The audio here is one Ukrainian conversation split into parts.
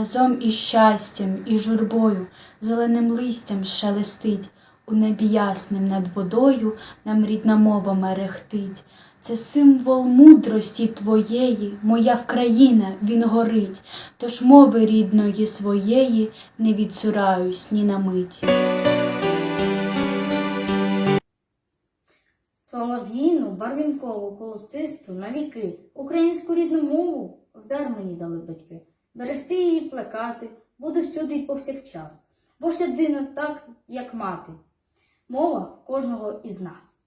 разом із щастям і журбою, зеленим листям шелестить, у небі ясним над водою нам рідна мова мерехтить. Це символ мудрості твоєї, моя Вкраїна, він горить, тож мови рідної своєї не відсураюсь ні на мить. Солов'їну, барвінкову, колостисту на віки, українську рідну мову вдар мені дали батьки. Берегти її, плекати, буду всюди й повсякчас, бо ж єдина так, як мати. Мова кожного із нас.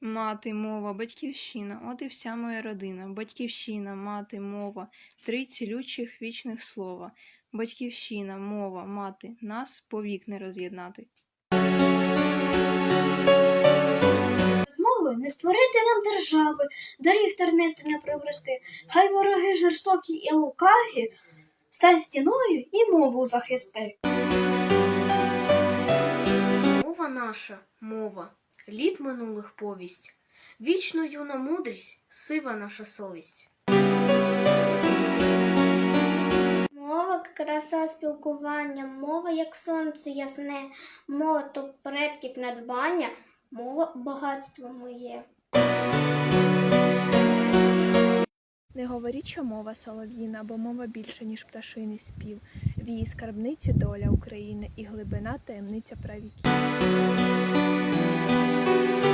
Мати, мова, батьківщина, от і вся моя родина. Батьківщина, мати, мова, три цілючих вічних слова. Батьківщина, мова, мати, нас повік не роз'єднати. Мовою не створити нам держави, доріг тернистих не привести. Хай вороги жорстокі і лукаві, стань стіною і мову захисти. Мова наша, мова, літ минулих повість, вічно юна мудрість, сива наша совість. Мова краса спілкування, мова як сонце ясне, мова то предків надбання, мова багатство моє. Не говоріть, що мова солов'їна, бо мова більше, ніж пташиний спів. В її скарбниці доля України і глибина таємниця правіків.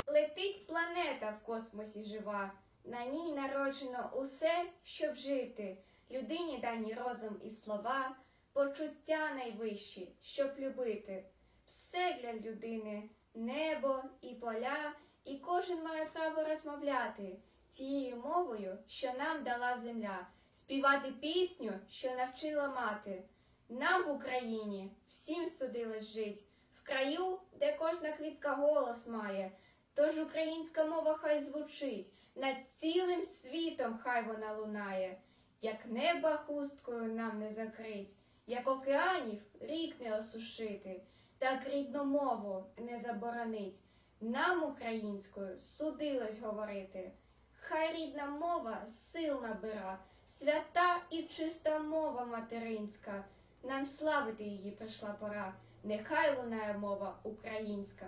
Летить планета в космосі жива, на ній народжено усе, щоб жити. Людині дані розум і слова, почуття найвищі, щоб любити. Все для людини небо і поля, і кожен має право розмовляти тією мовою, що нам дала земля, співати пісню, що навчила мати. Нам в Україні всім судилось жить, в краю, де кожна квітка голос має. Тож українська мова хай звучить, над цілим світом хай вона лунає, як неба хусткою нам не закрить, як океанів рік не осушити, так рідну мову не заборонить. Нам українською судилось говорити. Хай рідна мова сил набира, свята і чиста мова материнська. Нам славити її прийшла пора. Нехай лунає мова українська.